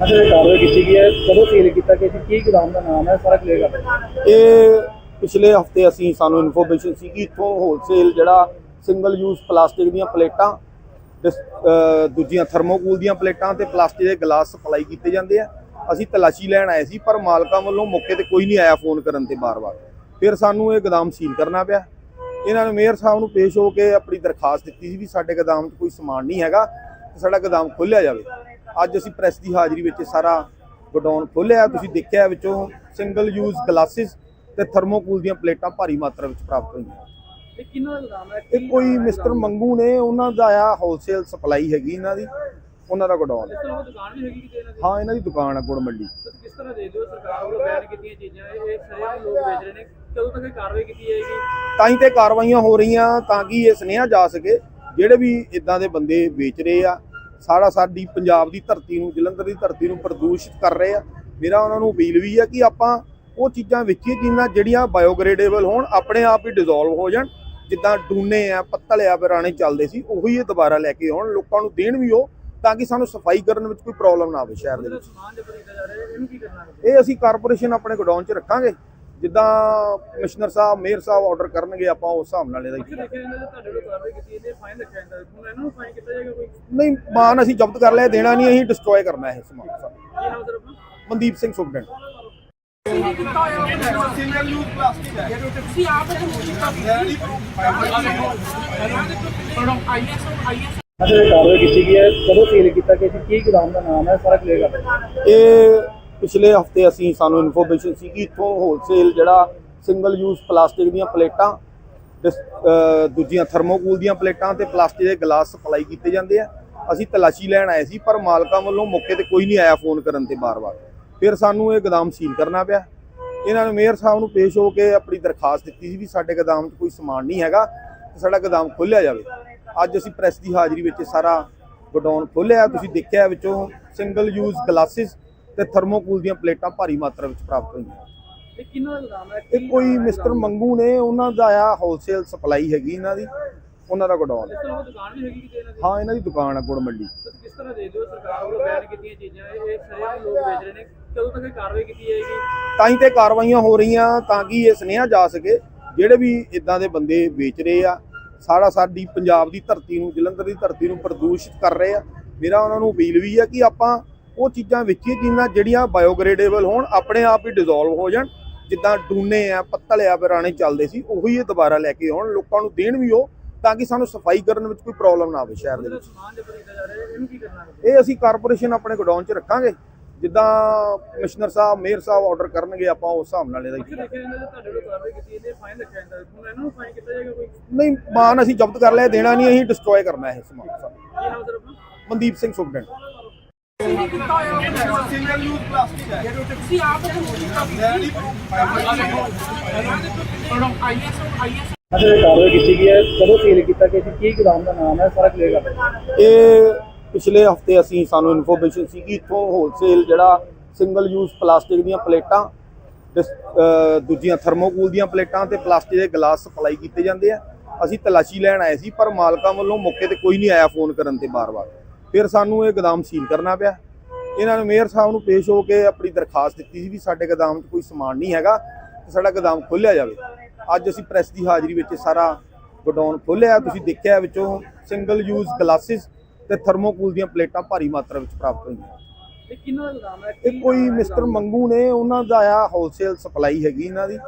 ਅੱਜ ਇਹ ਕਾਰਵਾਈ ਕੀਤੀ ਗਈ ਹੈ। ਕਦੋਂ ਸੀਲ ਕੀਤਾ ਕਿ ਕੀ ਗੋਦਾਮ ਦਾ ਨਾਮ ਹੈ? ਸਾਰਾ ਕਲੀਅਰ ਕਰ ਇਹ ਪਿਛਲੇ ਹਫ਼ਤੇ ਅਸੀਂ ਸਾਨੂੰ ਇਨਫੋਰਮੇਸ਼ਨ ਸੀ ਕਿ ਇੱਥੋਂ ਹੋਲਸੇਲ ਜਿਹੜਾ ਸਿੰਗਲ ਯੂਜ਼ ਪਲਾਸਟਿਕ ਦੀਆਂ ਪਲੇਟਾਂ ਤੇ ਦੂਜੀਆਂ ਥਰਮੋਕੂਲ ਦੀਆਂ ਪਲੇਟਾਂ ਤੇ ਪਲਾਸਟਿਕ ਦੇ ਗਲਾਸ ਸਪਲਾਈ ਕੀਤੇ ਜਾਂਦੇ ਆ। ਅਸੀਂ ਤਲਾਸ਼ੀ ਲੈਣ ਆਏ ਸੀ, ਪਰ ਮਾਲਕਾਂ ਵੱਲੋਂ ਮੌਕੇ ਤੇ ਕੋਈ ਨਹੀਂ ਆਇਆ ਫੋਨ ਕਰਨ ਤੇ ਬਾਰ-ਬਾਰ। ਫਿਰ ਸਾਨੂੰ ਇਹ ਗੋਦਾਮ ਸੀਲ ਕਰਨਾ ਪਿਆ। ਇਹਨਾਂ ਨੇ ਮੇਅਰ ਸਾਹਿਬ ਨੂੰ ਪੇਸ਼ ਹੋ ਕੇ ਆਪਣੀ ਦਰਖਾਸਤ ਦਿੱਤੀ ਸੀ ਵੀ ਸਾਡੇ ਗੋਦਾਮ 'ਚ ਕੋਈ ਸਮਾਨ ਨਹੀਂ ਹੈਗਾ ਤੇ ਸਾਡਾ ਗੋਦਾਮ ਖੋਲ੍ਹਿਆ ਜਾਵੇ। ਅੱਜ ਅਸੀਂ ਪ੍ਰੈਸ ਦੀ ਹਾਜ਼ਰੀ ਵਿੱਚ ਸਾਰਾ ਗੋਡਾਊਨ ਖੋਲ੍ਹਿਆ ਤੁਸੀਂ ਦੇਖਿਆ ਵਿੱਚੋਂ ਸਿੰਗਲ ਯੂਜ਼ ਗਲਾਸਿਸ ਤੇ ਥਰਮੋਕੂਲ ਦੀਆਂ ਪਲੇਟਾਂ ਭਾਰੀ ਮਾਤਰਾ ਵਿੱਚ ਪ੍ਰਾਪਤ ਹੋਈਆਂ। ਇਹ ਕਿੰਨਾ ਦਾ ਗੋਦਾਮ ਹੈ? ਇਹ ਕੋਈ ਮਿਸਟਰ ਮੰਗੂ ਨੇ ਉਹਨਾਂ ਦਾ ਆ ਹੋਲਸੇਲ ਸਪਲਾਈ ਹੈਗੀ ਇਹਨਾਂ ਦੀ ਉਹਨਾਂ ਦਾ ਗੋਡਾਊਨ। ਇਸ ਤਰ੍ਹਾਂ ਦੁਕਾਨ ਵੀ ਹੈਗੀ ਕਿਤੇ ਇਹਨਾਂ ਦੀ? ਹਾਂ ਇਹਨਾਂ ਦੀ ਦੁਕਾਨ ਹੈ ਗੁੜ ਮੰਡੀ। ਤੁਸੀਂ ਕਿਸ ਤਰ੍ਹਾਂ ਦੇ ਦਿਓ ਸਰਕਾਰ ਵੱਲੋਂ ਬੈਨ ਕੀਤੀਆਂ ਚੀਜ਼ਾਂ? ਇਹ ਇਹ ਸਾਰੇ ਲੋਕ ਵੇਚ ਰਹੇ ਨੇ। ਕਦੋਂ ਤੱਕ ਇਹ ਕਾਰਵਾਈ ਕੀਤੀ ਜਾਏਗੀ? ਤਾਂ ਹੀ ਤੇ ਕਾਰਵਾਈਆਂ ਹੋ ਰਹੀਆਂ ਤਾਂ ਕਿ ਇਹ ਸੁਨੇਹਾ ਜਾ ਸਕੇ ਜਿਹੜੇ ਵੀ ਇਦਾਂ ਦੇ ਬੰਦੇ ਵੇਚ ਰਹੇ ਆ ਸਾਰਾ ਸਾਡੀ ਪੰਜਾਬ ਦੀ ਧਰਤੀ ਨੂੰ ਜਲੰਧਰ ਦੀ ਧਰਤੀ ਨੂੰ ਪ੍ਰਦੂਸ਼ਿਤ ਕਰ ਰਹੇ ਆ। ਮੇਰਾ ਉਹਨਾਂ ਨੂੰ ਅਪੀਲ ਵੀ ਆ ਕਿ ਆਪਾਂ ਉਹ ਚੀਜ਼ਾਂ ਵੇਚੀਏ ਜਿਨ੍ਹਾਂ ਜਿਹੜੀਆਂ ਬਾਇਓਗ੍ਰੇਡੇਬਲ ਹੋਣ ਆਪਣੇ ਆਪ ਹੀ ਡਿਸੋਲਵ ਹੋ ਜਾਣ। ਜਿੱਦਾਂ ਡੂਨੇ ਆ ਪੱਤਲ ਆ ਪੁਰਾਣੇ ਚੱਲਦੇ ਸੀ ਉਹੀ ਇਹ ਦੁਬਾਰਾ ਲੈ ਕੇ ਆਉਣ ਲੋਕਾਂ ਨੂੰ ਦੇਣ ਵੀ ਉਹ ਤਾਂ ਕਿ ਸਾਨੂੰ ਸਫ਼ਾਈ ਕਰਨ ਵਿੱਚ ਕੋਈ ਪ੍ਰੋਬਲਮ ਨਾ ਆਵੇ ਸ਼ਹਿਰ ਦੇ ਵਿੱਚ। ਹੈ ਹੈ ਇਹ ਅਸੀਂ ਕਾਰਪੋਰੇਸ਼ਨ ਆਪਣੇ ਗੋਡਾਊਨ 'ਚ ਰੱਖਾਂਗੇ। ਜਿੱਦਾਂ ਕਮਿਸ਼ਨਰ ਸਾਹਿਬ ਮੇਅਰ ਸਾਹਿਬ ਆਰਡਰ ਕਰਨਗੇ ਆਪਾਂ ਉਸ ਹਿਸਾਬ ਨਾਲ ਇਹਦਾ ਹੈ ਨਹੀਂ ਮਾਨ ਅਸੀਂ ਜ਼ਬਤ ਕਰ ਲਿਆ ਦੇਣਾ ਨਹੀਂ ਅਸੀਂ ਡਿਸਟਰੋਏ ਕਰਨਾ ਇਹ ਸਮਾਨ ਸਾਰਾ। ਨਾਮ ਸਰ ਆਪਣਾ ਮਨਦੀਪ ਸਿੰਘ ਸੁਖਡਨ ਤੁਸੀਂ ਆਪ ਆਈਐਸ ਅੱਜ ਇਹ ਕਾਰਵਾਈ ਕੀਤੀ ਗਈ ਹੈ ਕਦੋਂ ਸੀਲ ਕੀਤਾ ਕਿ ਕੀ ਗੋਦਾਮ ਦਾ ਨਾਮ ਹੈ ਸਾਰਾ ਕਲੀਅਰ ਕਰ ਦਿਓ। ਇਹ ਪਿਛਲੇ ਹਫ਼ਤੇ ਅਸੀਂ ਸਾਨੂੰ ਇਨਫੋਰਮੇਸ਼ਨ ਸੀ ਕਿ ਇੱਥੋਂ ਹੋਲਸੇਲ ਜਿਹੜਾ ਸਿੰਗਲ ਯੂਜ਼ ਪਲਾਸਟਿਕ ਦੀਆਂ ਪਲੇਟਾਂ ਤੇ ਦੂਜੀਆਂ ਥਰਮੋਕੂਲ ਦੀਆਂ ਪਲੇਟਾਂ ਤੇ ਪਲਾਸਟਿਕ ਦੇ ਗਲਾਸ ਸਪਲਾਈ ਕੀਤੇ ਜਾਂਦੇ ਆ। ਅਸੀਂ ਤਲਾਸ਼ੀ ਲੈਣ ਆਏ ਸੀ, ਪਰ ਮਾਲਕਾਂ ਵੱਲੋਂ ਮੌਕੇ ਤੇ ਕੋਈ ਨਹੀਂ ਆਇਆ ਫੋਨ ਕਰਨ ਤੇ ਬਾਰ-ਬਾਰ। ਫਿਰ ਸਾਨੂੰ ਇਹ ਗੋਦਾਮ ਸੀਲ ਕਰਨਾ ਪਿਆ। ਇਹਨਾਂ ਨੇ ਮੇਅਰ ਸਾਹਿਬ ਨੂੰ ਪੇਸ਼ ਹੋ ਕੇ ਆਪਣੀ ਦਰਖਾਸਤ ਦਿੱਤੀ ਸੀ ਵੀ ਸਾਡੇ ਗੋਦਾਮ 'ਚ ਕੋਈ ਸਮਾਨ ਨਹੀਂ ਹੈਗਾ, ਤੇ ਸਾਡਾ ਗੋਦਾਮ ਖੋਲ੍ਹਿਆ ਜਾਵੇ। ਅੱਜ ਅਸੀਂ ਪ੍ਰੈਸ ਦੀ ਹਾਜ਼ਰੀ ਵਿੱਚ ਸਾਰਾ ਗੋਡਾਊਨ ਖੋਲ੍ਹਿਆ ਤੁਸੀਂ ਦੇਖਿਆ ਵਿੱਚੋਂ ਸਿੰਗਲ ਯੂਜ਼ ਗਲਾਸਿਸ ਤੇ ਥਰਮੋਕੂਲ ਦੀਆਂ ਪਲੇਟਾਂ ਭਾਰੀ ਮਾਤਰਾ ਵਿੱਚ ਪ੍ਰਾਪਤ ਹੋਈਆਂ। ਇਹ ਕਿੰਨਾ ਦਾ ਗੋਦਾਮ ਹੈ? ਇਹ ਕੋਈ ਮਿਸਟਰ ਮੰਗੂ ਨੇ ਉਹਨਾਂ ਦਾ ਆ ਹੋਲਸੇਲ ਸਪਲਾਈ ਹੈਗੀ ਇਹਨਾਂ ਦੀ ਉਹਨਾਂ ਦਾ ਗੋਡਾਊਨ ਇਸ ਤਰ੍ਹਾਂ ਦੁਕਾਨ ਵੀ ਹੈਗੀ ਕਿਤੇ ਇਹਨਾਂ ਦੀ? ਹਾਂ ਇਹਨਾਂ ਦੀ ਦੁਕਾਨ ਹੈ ਗੁੜ ਮੰਡੀ। ਤੁਸੀਂ ਕਿਸ ਤਰ੍ਹਾਂ ਦੇ ਦਿਓ ਸਰਕਾਰ ਵੱਲੋਂ ਬੈਨ ਕੀਤੀਆਂ ਚੀਜ਼ਾਂ? ਇਹ ਇਹ ਸਾਰੇ ਲੋਕ ਵੇਚ ਰਹੇ ਨੇ। ਕਦੋਂ ਤੱਕ ਇਹ ਕਾਰਵਾਈ ਕੀਤੀ ਜਾਏਗੀ? ਤਾਂ ਹੀ ਤੇ ਕਾਰਵਾਈਆਂ ਹੋ ਰਹੀਆਂ ਤਾਂ ਕਿ ਇਹ ਸੁਨੇਹਾ ਜਾ ਸਕੇ ਜਿਹੜੇ ਵੀ ਇਦਾਂ ਦੇ ਬੰਦੇ ਵੇਚ ਰਹੇ ਆ ਸਾਰਾ ਸਾਡੀ ਪੰਜਾਬ ਦੀ ਧਰਤੀ ਨੂੰ ਜਲੰਧਰ ਦੀ ਧਰਤੀ ਨੂੰ ਪ੍ਰਦੂਸ਼ਿਤ ਕਰ ਰਹੇ ਆ। ਮੇਰਾ ਉਹਨਾਂ ਨੂੰ ਅਪੀਲ ਵੀ ਆ ਕਿ ਆਪਾਂ ਉਹ ਚੀਜ਼ਾਂ ਵੇਚੀਏ ਜਿਨ੍ਹਾਂ ਜਿਹੜੀਆਂ ਬਾਇਓਗ੍ਰੇਡੇਬਲ ਹੋਣ ਆਪਣੇ ਆਪ ਹੀ ਡਿਸੋਲਵ ਹੋ ਜਾਣ। ਜਿੱਦਾਂ ਡੂਨੇ ਆ ਪੱਤਲ ਆ ਪੁਰਾਣੇ ਚੱਲਦੇ ਸੀ ਉਹੀ ਇਹ ਦੁਬਾਰਾ ਲੈ ਕੇ ਆਉਣ ਲੋਕਾਂ ਨੂੰ ਦੇਣ ਵੀ ਉਹ ਤਾਂ ਕਿ ਸਾਨੂੰ ਸਫ਼ਾਈ ਕਰਨ ਵਿੱਚ ਕੋਈ ਪ੍ਰੋਬਲਮ ਨਾ ਆਵੇ ਸ਼ਹਿਰ ਦੇ ਵਿੱਚ। ਇਹ ਅਸੀਂ ਕਾਰਪੋਰੇਸ਼ਨ ਆਪਣੇ ਗੋਡਾਊਨ 'ਚ ਰੱਖਾਂਗੇ। ਜਿੱਦਾਂ ਕਮਿਸ਼ਨਰ ਸਾਹਿਬ ਮੇਅਰ ਸਾਹਿਬ ਆਰਡਰ ਕਰਨਗੇ ਆਪਾਂ ਉਸ ਹਿਸਾਬ ਨਾਲ ਇਹਦਾ ਨਹੀਂ ਮਾਨ ਅਸੀਂ ਜ਼ਬਤ ਕਰ ਲਿਆ ਦੇਣਾ ਨਹੀਂ ਅਸੀਂ ਡਿਸਟਰੋਏ ਕਰਨਾ ਇਹ ਸਮਾਨ। ਸਾਰਾ। ਨਾਮ ਸਰ ਆਪਣਾ ਮਨਦੀਪ ਸਿੰਘ ਸੁਖਡਨ ਤੁਸੀਂ ਆਪ ਆਈਐਸ ਆਈਐਸ ਅੱਜ ਕਾਰਵਾਈ ਕੀਤੀ ਗਈ ਹੈ ਕਦੋਂ ਸੀਲ ਕੀਤਾ ਕਿ ਕੀ ਗੋਦਾਮ ਦਾ ਨਾਮ ਹੈ ਸਾਰਾ ਕਲੀਅਰ ਕਰ ਇਹ ਪਿਛਲੇ ਹਫ਼ਤੇ ਅਸੀਂ ਸਾਨੂੰ ਇਨਫੋਰਮੇਸ਼ਨ ਸੀ ਕਿ ਇੱਥੋਂ ਹੋਲਸੇਲ ਜਿਹੜਾ ਸਿੰਗਲ ਯੂਜ਼ ਪਲਾਸਟਿਕ ਦੀਆਂ ਪਲੇਟਾਂ ਦੂਜੀਆਂ ਥਰਮੋਕੂਲ ਦੀਆਂ ਪਲੇਟਾਂ ਤੇ ਪਲਾਸਟਿਕ ਦੇ ਗਲਾਸ ਸਪਲਾਈ ਕੀਤੇ ਜਾਂਦੇ ਆ। ਅਸੀਂ ਤਲਾਸ਼ੀ ਲੈਣ ਆਏ ਸੀ, ਪਰ ਮਾਲਕਾਂ ਵੱਲੋਂ ਮੌਕੇ ਤੇ ਕੋਈ ਨਹੀਂ ਆਇਆ ਫੋਨ ਕਰਨ ਤੇ ਬਾਰ-ਬਾਰ। ਫਿਰ ਸਾਨੂੰ ਇਹ ਗੋਦਾਮ ਸੀਲ ਕਰਨਾ ਪਿਆ। ਇਹਨਾਂ ਨੇ ਮੇਅਰ ਸਾਹਿਬ ਨੂੰ ਪੇਸ਼ ਹੋ ਕੇ ਆਪਣੀ ਦਰਖਾਸਤ ਦਿੱਤੀ ਸੀ ਵੀ ਸਾਡੇ ਗੋਦਾਮ 'ਚ ਕੋਈ ਸਮਾਨ ਨਹੀਂ ਹੈਗਾ ਤੇ ਸਾਡਾ ਗੋਦਾਮ ਖੋਲ੍ਹਿਆ ਜਾਵੇ। ਅੱਜ ਅਸੀਂ ਪ੍ਰੈਸ ਦੀ ਹਾਜ਼ਰੀ ਵਿੱਚ ਸਾਰਾ ਗੋਡਾਊਨ ਖੋਲ੍ਹਿਆ ਤੁਸੀਂ ਦੇਖਿਆ ਵਿੱਚੋਂ ਸਿੰਗਲ ਯੂਜ਼ ਗਲਾਸਿਸ ਤੇ ਥਰਮੋਕੂਲ ਦੀਆਂ ਪਲੇਟਾਂ ਭਾਰੀ ਮਾਤਰਾ ਵਿੱਚ ਪ੍ਰਾਪਤ ਹੋਈਆਂ। ਇਹ ਕਿੰਨਾ ਦਾ ਗੋਦਾਮ ਹੈ? ਇਹ ਕੋਈ ਮਿਸਟਰ ਮੰਗੂ ਨੇ ਉਹਨਾਂ ਦਾ ਆ ਹੋਲਸੇਲ ਸਪਲਾਈ ਹੈਗੀ ਇਹਨਾਂ ਦੀ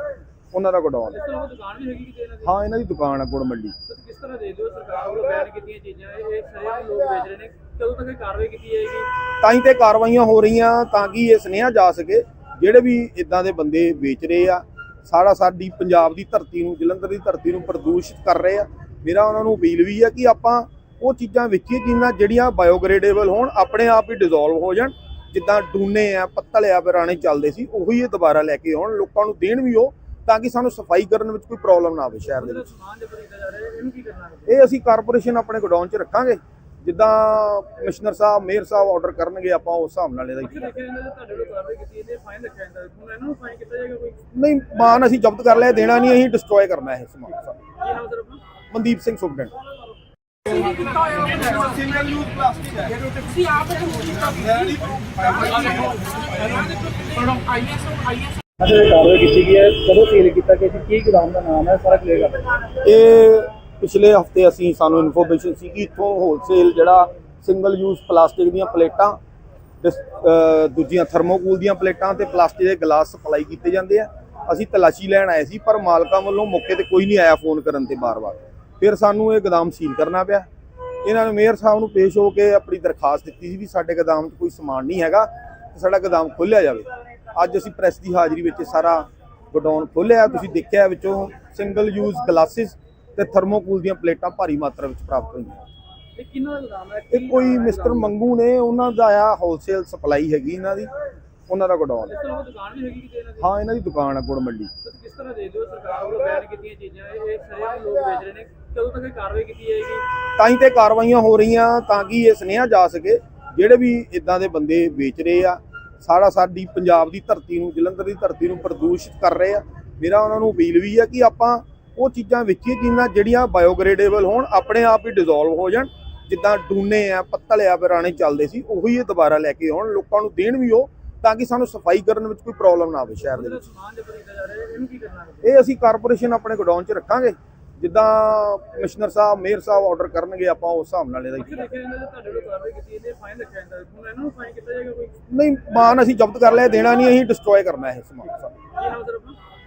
ਉਹਨਾਂ ਦਾ ਗੋਡਾਊਨ। ਇਸ ਤਰ੍ਹਾਂ ਦੁਕਾਨ ਵੀ ਹੈਗੀ ਕਿਤੇ ਇਹਨਾਂ ਦੀ? ਹਾਂ ਇਹਨਾਂ ਦੀ ਦੁਕਾਨ ਹੈ ਗੁੜ ਮੰਡੀ ਕਿਸ ਤਰ੍ਹਾਂ ਦੇ ਦਿਓ ਸਰਕਾਰ ਵੱਲੋਂ ਬੈਨ ਕੀਤੀਆਂ ਚੀਜ਼ਾਂ? ਇਹ ਸਾਰੇ ਲੋਕ ਵੇਚ ਰਹੇ ਨੇ। ਕਦੋਂ ਤੱਕ ਇਹ ਕਾਰਵਾਈ ਕੀਤੀ ਜਾਏਗੀ? ਤਾਂ ਹੀ ਤੇ ਕਾਰਵਾਈਆਂ ਹੋ ਰਹੀਆਂ ਤਾਂ ਕਿ ਇਹ ਸੁਨੇਹਾ ਜਾ ਸਕੇ ਜਿਹੜੇ ਵੀ ਇਦਾਂ ਦੇ ਬੰਦੇ ਵੇਚ ਰਹੇ ਆ ਸਾਰਾ ਸਾਡੀ ਪੰਜਾਬ ਦੀ ਧਰਤੀ ਨੂੰ ਜਲੰਧਰ ਦੀ ਧਰਤੀ ਨੂੰ ਪ੍ਰਦੂਸ਼ਿਤ ਕਰ ਰਹੇ ਆ। ਮੇਰਾ ਉਹਨਾਂ ਨੂੰ ਅਪੀਲ ਵੀ ਆ ਕਿ ਆਪਾਂ ਉਹ ਚੀਜ਼ਾਂ ਵੇਚੀਏ ਜਿਨ੍ਹਾਂ ਜਿਹੜੀਆਂ ਬਾਇਓਗ੍ਰੇਡੇਬਲ ਹੋਣ ਆਪਣੇ ਆਪ ਹੀ ਡਿਸੋਲਵ ਹੋ ਜਾਣ। ਜਿੱਦਾਂ ਡੂਨੇ ਆ ਪੱਤਲ ਆ ਪੁਰਾਣੇ ਚੱਲਦੇ ਸੀ ਉਹੀ ਇਹ ਦੁਬਾਰਾ ਲੈ ਕੇ ਆਉਣ ਲੋਕਾਂ ਨੂੰ ਦੇਣ ਵੀ ਉਹ ਤਾਂ ਕਿ ਸਾਨੂੰ ਸਫ਼ਾਈ ਕਰਨ ਵਿੱਚ ਕੋਈ ਪ੍ਰੋਬਲਮ ਨਾ ਆਵੇ ਸ਼ਹਿਰ ਦੇ ਵਿੱਚ। ਇਹ ਅਸੀਂ ਕਾਰਪੋਰੇਸ਼ਨ ਆਪਣੇ ਗੋਡਾਊਨ 'ਚ ਰੱਖਾਂਗੇ। ਜਿੱਦਾਂ ਕਮਿਸ਼ਨਰ ਸਾਹਿਬ ਮੇਅਰ ਸਾਹਿਬ ਆਰਡਰ ਕਰਨਗੇ ਆਪਾਂ ਉਸ ਹਿਸਾਬ ਨਾਲ ਇਹਦਾ ਨਹੀਂ ਮਾਨ ਅਸੀਂ ਜ਼ਬਤ ਕਰ ਲਿਆ ਦੇਣਾ ਨਹੀਂ ਅਸੀਂ ਡਿਸਟਰੋਏ ਕਰਨਾ ਇਹ ਸਮਾਨ ਸਾਰਾ। Mandeep Singh single use plastic ਹੈ ਤੁਸੀਂ ਆਪ ਅੱਛਾ ਇਹ ਕਾਰਵਾਈ ਕੀਤੀ ਗਈ ਹੈ। ਕਦੋਂ ਸੀਲ ਕੀਤਾ ਕਿ ਕੀ ਗੋਦਾਮ ਦਾ ਨਾਮ ਹੈ? ਸਾਰਾ ਕਲੀਅਰ ਕਰ ਇਹ ਪਿਛਲੇ ਹਫ਼ਤੇ ਅਸੀਂ ਸਾਨੂੰ ਇਨਫੋਰਮੇਸ਼ਨ ਸੀ ਕਿ ਇੱਥੋਂ ਹੋਲਸੇਲ ਜਿਹੜਾ ਸਿੰਗਲ ਯੂਜ਼ ਪਲਾਸਟਿਕ ਦੀਆਂ ਪਲੇਟਾਂ, ਡਿਸ- ਦੂਜੀਆਂ ਥਰਮੋਕੂਲ ਦੀਆਂ ਪਲੇਟਾਂ ਤੇ ਪਲਾਸਟਿਕ ਦੇ ਗਲਾਸ ਸਪਲਾਈ ਕੀਤੇ ਜਾਂਦੇ ਆ। ਅਸੀਂ ਤਲਾਸ਼ੀ ਲੈਣ ਆਏ ਸੀ, ਪਰ ਮਾਲਕਾਂ ਵੱਲੋਂ ਮੌਕੇ ਤੇ ਕੋਈ ਨਹੀਂ ਆਇਆ ਫੋਨ ਕਰਨ ਤੇ ਬਾਰ-ਬਾਰ। ਫਿਰ ਸਾਨੂੰ ਇਹ ਗੋਦਾਮ ਸੀਲ ਕਰਨਾ ਪਿਆ। ਇਹਨਾਂ ਨੇ ਮੇਅਰ ਸਾਹਿਬ ਨੂੰ ਪੇਸ਼ ਹੋ ਕੇ ਆਪਣੀ ਦਰਖਾਸਤ ਦਿੱਤੀ ਸੀ ਵੀ ਸਾਡੇ ਗੋਦਾਮ 'ਚ ਕੋਈ ਸਮਾਨ ਨਹੀਂ ਹੈਗਾ ਤੇ ਸਾਡਾ ਗੋਦਾਮ ਖੋਲ੍ਹਿਆ ਜਾਵੇ। ਅੱਜ ਅਸੀਂ ਪ੍ਰੈਸ ਦੀ ਹਾਜ਼ਰੀ ਵਿੱਚ ਇਹ ਸਾਰਾ ਗੋਡਾਊਨ ਖੋਲ੍ਹਿਆ ਤੁਸੀਂ ਦੇਖਿਆ ਵਿੱਚੋਂ ਸਿੰਗਲ ਯੂਜ਼ ਗਲਾਸਿਸ ਤੇ ਥਰਮੋਕੂਲ ਦੀਆਂ ਪਲੇਟਾਂ ਭਾਰੀ ਮਾਤਰਾ ਵਿੱਚ ਪ੍ਰਾਪਤ ਹੋਈਆਂ। ਇਹ ਕਿੰਨਾ ਦਾ ਗੋਦਾਮ ਹੈ? ਇਹ ਕੋਈ ਮਿਸਟਰ ਮੰਗੂ ਨੇ ਉਹਨਾਂ ਦਾ ਆ ਹੋਲਸੇਲ ਸਪਲਾਈ ਹੈਗੀ ਇਹਨਾਂ ਦੀ ਉਹਨਾਂ ਦਾ ਗੋਡਾਊਨ ਦੁਕਾਨ ਵੀ ਹੈਗੀ ਕਿਤੇ ਇਹਨਾਂ ਦੀ? ਹਾਂ ਇਹਨਾਂ ਦੀ ਦੁਕਾਨ ਹੈ ਗੁੜ ਮੰਡੀ ਕਿਸ ਤਰ੍ਹਾਂ ਦੇਖਦੇ ਹੋ ਸਰਕਾਰ ਵੱਲੋਂ ਬੈਨ ਕੀਤੀਆਂ ਚੀਜ਼ਾਂ? ਇਹ ਸਰੇਆਮ ਲੋਕ ਵੇਚ ਰਹੇ ਨੇ। ਕਦੋਂ ਤੱਕ ਇਹ ਕਾਰਵਾਈ ਕੀਤੀ ਜਾਏਗੀ? ਤਾਂ ਹੀ ਤੇ ਕਾਰਵਾਈਆਂ ਹੋ ਰਹੀਆਂ ਤਾਂ ਕਿ ਇਹ ਸੁਨੇਹਾ ਜਾ ਸਕੇ ਜਿਹੜੇ ਵੀ ਇਦਾਂ ਦੇ ਬੰਦੇ ਵੇਚ ਰਹੇ ਆ ਸਾਰਾ ਸਾਡੀ ਪੰਜਾਬ ਦੀ ਧਰਤੀ ਨੂੰ ਜਲੰਧਰ ਦੀ ਧਰਤੀ ਨੂੰ ਪ੍ਰਦੂਸ਼ਿਤ ਕਰ ਰਹੇ ਆ। ਮੇਰਾ ਉਹਨਾਂ ਨੂੰ ਅਪੀਲ ਵੀ ਆ ਕਿ ਆਪਾਂ ਉਹ ਚੀਜ਼ਾਂ ਵੇਚੀਏ ਜਿਨ੍ਹਾਂ ਜਿਹੜੀਆਂ ਬਾਇਓਗ੍ਰੇਡੇਬਲ ਹੋਣ ਆਪਣੇ ਆਪ ਹੀ ਡਿਸੋਲਵ ਹੋ ਜਾਣ। ਜਿੱਦਾਂ ਡੂਨੇ ਆ ਪੱਤਲ ਆ ਪੁਰਾਣੇ ਚੱਲਦੇ ਸੀ ਉਹੀ ਇਹ ਦੁਬਾਰਾ ਲੈ ਕੇ ਆਉਣ ਲੋਕਾਂ ਨੂੰ ਦੇਣ ਵੀ ਉਹ ਤਾਂ ਕਿ ਸਾਨੂੰ ਸਫ਼ਾਈ ਕਰਨ ਵਿੱਚ ਕੋਈ ਪ੍ਰੋਬਲਮ ਨਾ ਆਵੇ ਸ਼ਹਿਰ ਦੇ ਵਿੱਚ। ਇਹ ਅਸੀਂ ਕਾਰਪੋਰੇਸ਼ਨ ਆਪਣੇ ਗੋਡਾਊਨ 'ਚ ਰੱਖਾਂਗੇ। ਜਿੱਦਾਂ ਕਮਿਸ਼ਨਰ ਸਾਹਿਬ ਮੇਅਰ ਸਾਹਿਬ ਆਰਡਰ ਕਰਨਗੇ ਆਪਾਂ ਉਸ ਹਿਸਾਬ ਨਾਲ ਇਹਦਾ ਨਹੀਂ ਮਾਨ ਅਸੀਂ ਜ਼ਬਤ ਕਰ ਲਿਆ ਦੇਣਾ ਨਹੀਂ ਅਸੀਂ ਡਿਸਟਰੋਏ ਕਰਨਾ ਇਹ ਸਮਾਨ।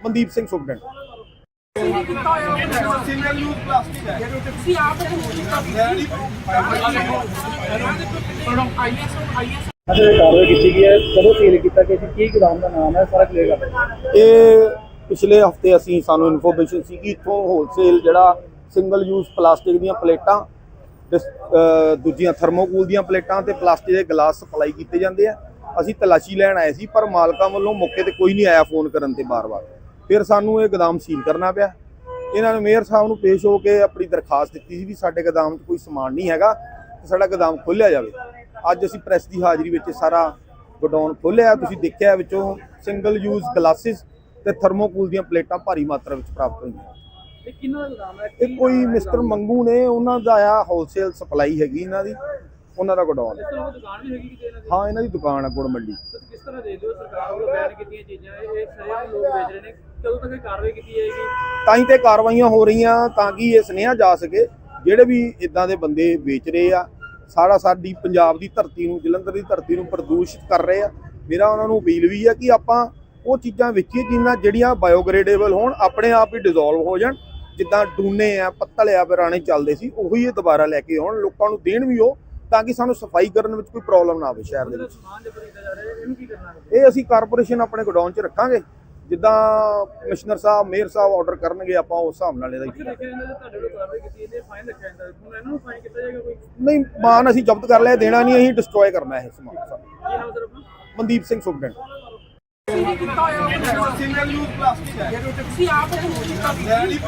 ਮਨਦੀਪ ਸਿੰਘ ਤੁਸੀਂ ਕੀਤਾ ਹੋਇਆ ਸਿੰਗਲ ਯੂਜ਼ ਪਲਾਸਟਿਕ ਹੈ ਤੁਸੀਂ ਆਪ ਰਿਮੂਵ ਕੀਤਾ ਮੈਂ ਆਈਐਸ ਆਈਐਸ ਅੱਛਾ ਕਾਰਵਾਈ ਕੀਤੀ ਗਈ ਹੈ ਕਦੋਂ ਸੀਲ ਕੀਤਾ ਕਿ ਕੀ ਗੋਦਾਮ ਦਾ ਨਾਮ ਹੈ ਸਾਰਾ ਕਲੀਅਰ ਕਰ ਇਹ ਪਿਛਲੇ ਹਫ਼ਤੇ ਅਸੀਂ ਸਾਨੂੰ ਇਨਫੋਰਮੇਸ਼ਨ ਸੀ ਕਿ ਇੱਥੋਂ ਹੋਲਸੇਲ ਜਿਹੜਾ ਸਿੰਗਲ ਯੂਜ਼ ਪਲਾਸਟਿਕ ਦੀਆਂ ਪਲੇਟਾਂ ਦੂਜੀਆਂ ਥਰਮੋਕੂਲ ਦੀਆਂ ਪਲੇਟਾਂ ਤੇ ਪਲਾਸਟਿਕ ਦੇ ਗਲਾਸ ਸਪਲਾਈ ਕੀਤੇ ਜਾਂਦੇ ਆ। ਅਸੀਂ ਤਲਾਸ਼ੀ ਲੈਣ ਆਏ ਸੀ, ਪਰ ਮਾਲਕਾਂ ਵੱਲੋਂ ਮੌਕੇ ਤੇ ਕੋਈ ਨਹੀਂ ਆਇਆ ਫੋਨ ਕਰਨ ਤੇ ਬਾਰ-ਬਾਰ। ਫਿਰ ਸਾਨੂੰ ਇਹ ਗੋਦਾਮ ਸੀਲ ਕਰਨਾ ਪਿਆ। ਇਹਨਾਂ ਨੇ ਮੇਅਰ ਸਾਹਿਬ ਨੂੰ ਪੇਸ਼ ਹੋ ਕੇ ਆਪਣੀ ਦਰਖਾਸਤ ਦਿੱਤੀ ਸੀ ਵੀ ਸਾਡੇ ਗੋਦਾਮ 'ਚ ਕੋਈ ਸਮਾਨ ਨਹੀਂ ਹੈਗਾ ਤੇ ਸਾਡਾ ਗੋਦਾਮ ਖੋਲ੍ਹਿਆ ਜਾਵੇ। ਅੱਜ ਅਸੀਂ ਪ੍ਰੈਸ ਦੀ ਹਾਜ਼ਰੀ ਵਿੱਚ ਸਾਰਾ ਗੋਡਾਊਨ ਖੋਲ੍ਹਿਆ ਤੁਸੀਂ ਦੇਖਿਆ ਵਿੱਚੋਂ ਸਿੰਗਲ ਯੂਜ਼ ਗਲਾਸਿਸ ਤੇ ਥਰਮੋਕੂਲ ਦੀਆਂ ਪਲੇਟਾਂ ਭਾਰੀ ਮਾਤਰਾ ਵਿੱਚ ਪ੍ਰਾਪਤ ਹੋਈਆਂ। ਇਹ ਕਿੰਨਾ ਦਾ ਗੋਦਾਮ ਹੈ? ਇਹ ਕੋਈ ਮਿਸਟਰ ਮੰਗੂ ਨੇ ਉਹਨਾਂ ਦਾ ਆ ਹੋਲਸੇਲ ਸਪਲਾਈ ਹੈਗੀ ਇਹਨਾਂ ਦੀ ਉਹਨਾਂ ਦਾ ਗੋਡਾਊਨ। ਦੀ ਹਾਂ ਇਹਨਾਂ ਦੀ ਦੁਕਾਨ ਹੈ ਗੁੜ ਮੰਡੀ ਕਿਸ ਤਰ੍ਹਾਂ ਦੇਖਦੇ ਹੋ ਸਰਕਾਰ ਵੱਲੋਂ ਬੈਨ ਕੀਤੀਆਂ ਚੀਜ਼ਾਂ? ਇਹ ਸਰੇਆਮ ਲੋਕ ਵੇਚ ਰਹੇ ਨੇ। ਕਦੋਂ ਤੱਕ ਇਹ ਕਾਰਵਾਈ ਕੀਤੀ ਜਾਏਗੀ? ਤਾਂ ਹੀ ਤੇ ਕਾਰਵਾਈਆਂ ਹੋ ਰਹੀਆਂ ਤਾਂ ਕਿ ਇਹ ਸੁਨੇਹਾ ਜਾ ਸਕੇ ਜਿਹੜੇ ਵੀ ਇਦਾਂ ਦੇ ਬੰਦੇ ਵੇਚ ਰਹੇ ਆ ਸਾਰਾ ਸਾਡੀ ਪੰਜਾਬ ਦੀ ਧਰਤੀ ਨੂੰ ਜਲੰਧਰ ਦੀ ਧਰਤੀ ਨੂੰ ਪ੍ਰਦੂਸ਼ਿਤ ਕਰ ਰਹੇ ਆ। ਮੇਰਾ ਉਹਨਾਂ ਨੂੰ ਅਪੀਲ ਵੀ ਆ ਕਿ ਆਪਾਂ ਉਹ ਚੀਜ਼ਾਂ ਵੇਚੀਏ ਜਿਨ੍ਹਾਂ ਜਿਹੜੀਆਂ ਬਾਇਓਗ੍ਰੇਡੇਬਲ ਹੋਣ ਆਪਣੇ ਆਪ ਹੀ ਡਿਸੋਲਵ ਹੋ ਜਾਣ। ਜਿੱਦਾਂ ਡੂਨੇ ਆ ਪੱਤਲ ਆ ਪੁਰਾਣੇ ਚੱਲਦੇ ਸੀ ਉਹੀ ਇਹ ਦੁਬਾਰਾ ਲੈ ਕੇ ਆਉਣ ਲੋਕਾਂ ਨੂੰ ਦੇਣ ਵੀ ਉਹ ਤਾਂ ਕਿ ਸਾਨੂੰ ਸਫ਼ਾਈ ਕਰਨ ਵਿੱਚ ਕੋਈ ਪ੍ਰੋਬਲਮ ਨਾ ਆਵੇ ਸ਼ਹਿਰ ਦੇ ਵਿੱਚ। ਇਹ ਅਸੀਂ ਕਾਰਪੋਰੇਸ਼ਨ ਆਪਣੇ ਗੋਡਾਊਨ 'ਚ ਰੱਖਾਂਗੇ। ਜਿੱਦਾਂ ਕਮਿਸ਼ਨਰ ਸਾਹਿਬ ਮੇਅਰ ਸਾਹਿਬ ਆਰਡਰ ਕਰਨਗੇ ਆਪਾਂ ਉਸ ਹਿਸਾਬ ਨਾਲ ਇਹਦਾ ਨਹੀਂ ਮਾਨ ਅਸੀਂ ਜ਼ਬਤ ਕਰ ਲਿਆ ਦੇਣਾ ਨਹੀਂ ਅਸੀਂ ਡਿਸਟਰੋਏ ਕਰਨਾ ਇਹ ਸਮਾਨ Mandeep Singh single use plastic ਹੈ। ਤੁਸੀਂ ਆਪ ਕੀਤਾ। ਨਹੀਂ